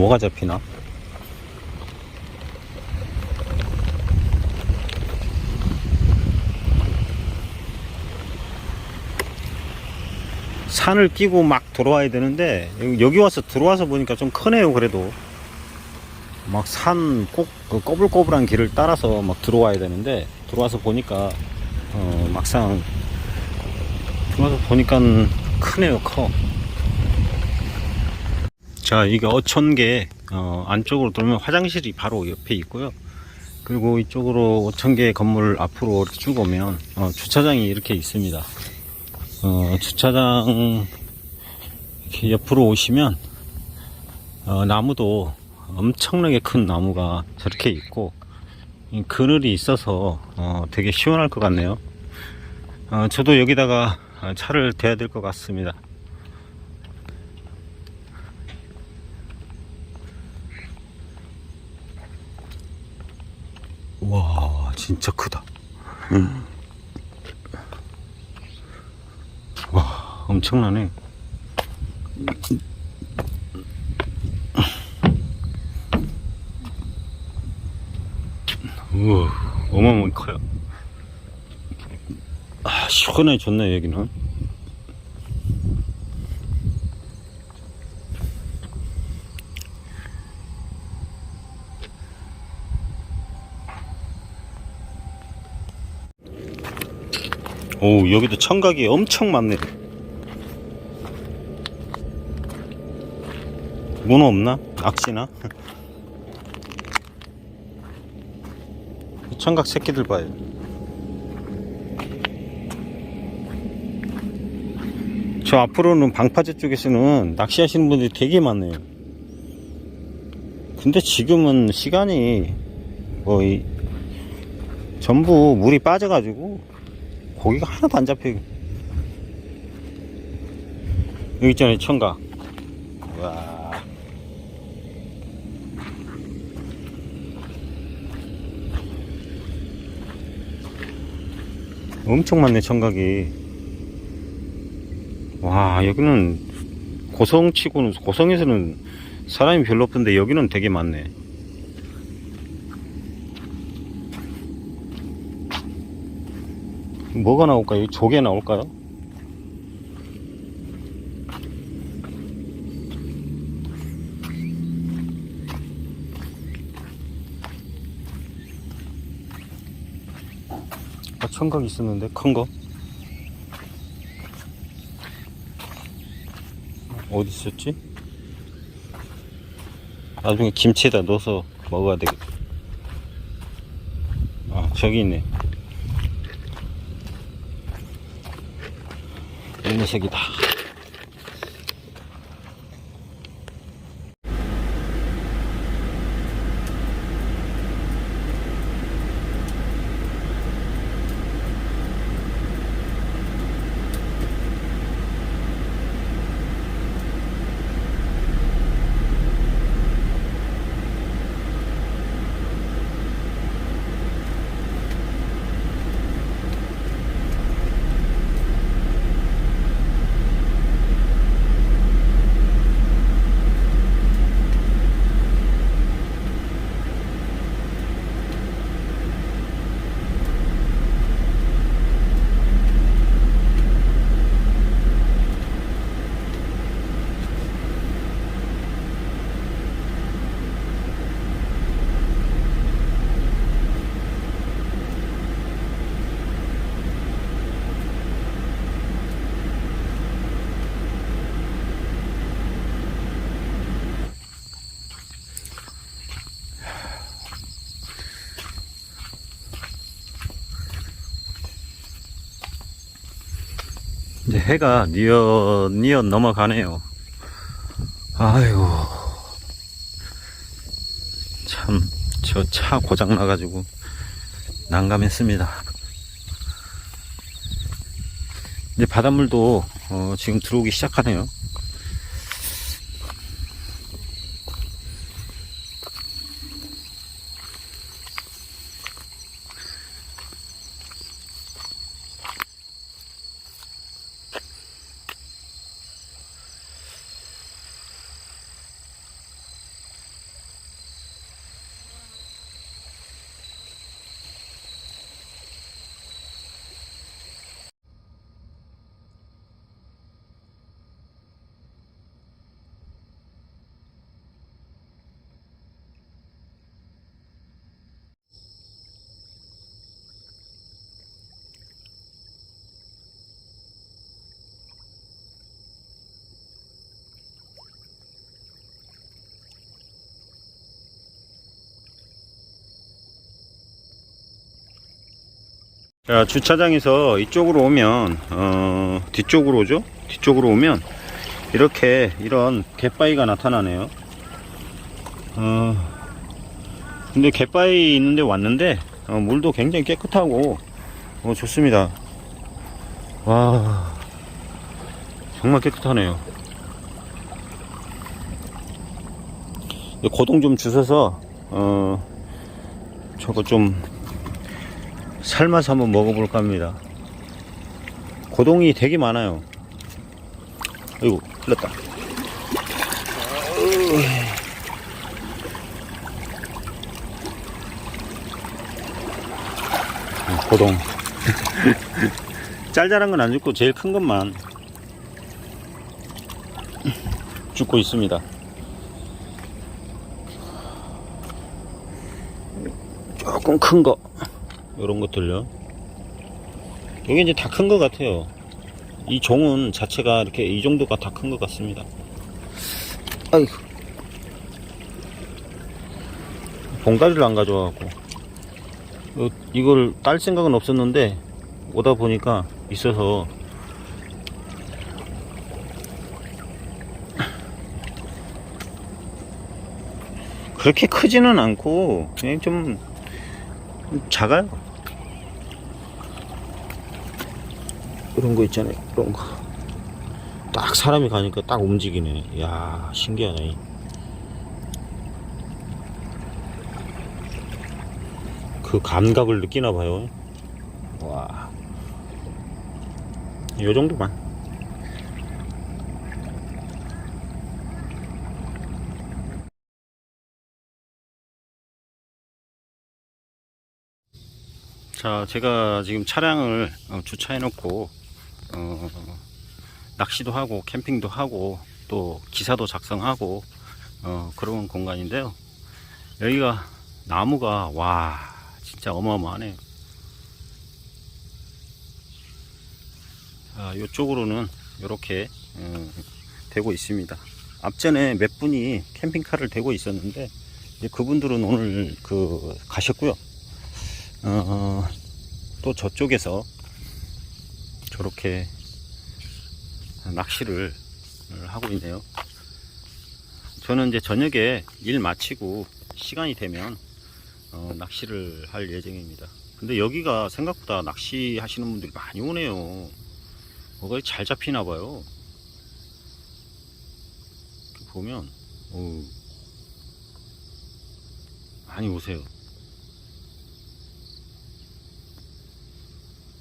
뭐가 잡히나? 산을 끼고 막 들어와야 되는데 여기- 와서 들어와서 보니까 좀 크네요 그래도 막 산꼭 꼬불꼬불한 길을 따라서 막 들어와야 되는데 들어와서 보니까 어, 막상 들어와서 보니까 크네요 커 자, 이게 어촌계 어, 안쪽으로 돌면 화장실이 바로 옆에 있고요. 그리고 이쪽으로 어촌계 건물 앞으로 이렇게 쭉 오면 어, 주차장이 이렇게 있습니다. 어, 주차장 이렇게 옆으로 오시면 어, 나무도 엄청나게 큰 나무가 저렇게 있고 이 그늘이 있어서 어, 되게 시원할 것 같네요. 어, 저도 여기다가 어, 차를 대야 될 것 같습니다. 와 진짜 크다. 와 엄청나네. 우와 어마어마하게 커요. 아 시원해 좋네 여기는 오 여기도 청각이 엄청 많네 문어 없나? 낚시나? 청각 새끼들 봐요 저 앞으로는 방파제 쪽에서는 낚시하시는 분들이 되게 많네요 근데 지금은 시간이 거의 전부 물이 빠져가지고 고기가 하나도 안 잡혀. 여기 있잖아요, 청각. 와. 엄청 많네, 청각이. 와, 여기는 고성치고는, 고성에서는 사람이 별로 없던데 여기는 되게 많네. 뭐가 나올까요? 조개 나올까요? 아, 청각 있었는데 큰 거. 어디 있었지? 나중에 김치에다 넣어서 먹어야 되겠다. 아, 저기 있네. 이녀 해가 뉘엿뉘엿 넘어가네요. 아이고. 참, 저 차 고장 나가지고 난감했습니다. 이제 바닷물도 어, 지금 들어오기 시작하네요. 자, 주차장에서 이쪽으로 오면, 어, 뒤쪽으로 오죠? 뒤쪽으로 오면, 이렇게, 이런 갯바위가 나타나네요. 어, 근데 갯바위 있는데 왔는데, 어, 물도 굉장히 깨끗하고, 어, 좋습니다. 와, 정말 깨끗하네요. 고동 좀 주셔서, 어, 저거 좀, 삶아서 한번 먹어볼까 합니다. 고동이 되게 많아요. 아이고, 흘렀다. 음, 고동. 짤짤한 건 안 죽고 제일 큰 것만 죽고 있습니다. 조금 큰 거. 이런 것들요. 여기 이제 다 큰 것 같아요. 이 종은 자체가 이렇게 이 정도가 다 큰 것 같습니다. 아이고. 봉다리를 안 가져와갖고. 어, 이걸 딸 생각은 없었는데, 오다 보니까 있어서. 그렇게 크지는 않고, 그냥 좀 작아요. 이런 거 있잖아요. 이런 거. 딱 사람이 가니까 딱 움직이네. 이야, 신기하네. 그 감각을 느끼나 봐요. 와. 요 정도만. 자, 제가 지금 차량을 어, 주차해 놓고, 어, 낚시도 하고, 캠핑도 하고, 또 기사도 작성하고, 어, 그런 공간인데요. 여기가 나무가, 와, 진짜 어마어마하네요. 자, 이쪽으로는 이렇게 어, 되고 있습니다. 앞전에 몇 분이 캠핑카를 대고 있었는데, 그분들은 오늘 그 가셨고요. 어, 또 저쪽에서 저렇게 낚시를 하고 있네요. 저는 이제 저녁에 일 마치고 시간이 되면 어, 낚시를 할 예정입니다. 근데 여기가 생각보다 낚시 하시는 분들이 많이 오네요. 뭐가 잘 잡히나 봐요. 보면 어우, 많이 오세요.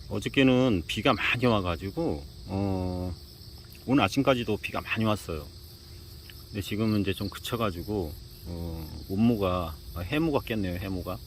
어저께는 비가 많이 와가지고 어, 오늘 아침까지도 비가 많이 왔어요. 근데 지금은 이제 좀 그쳐가지고 어, 온무가 아, 해무가 깼네요. 해무가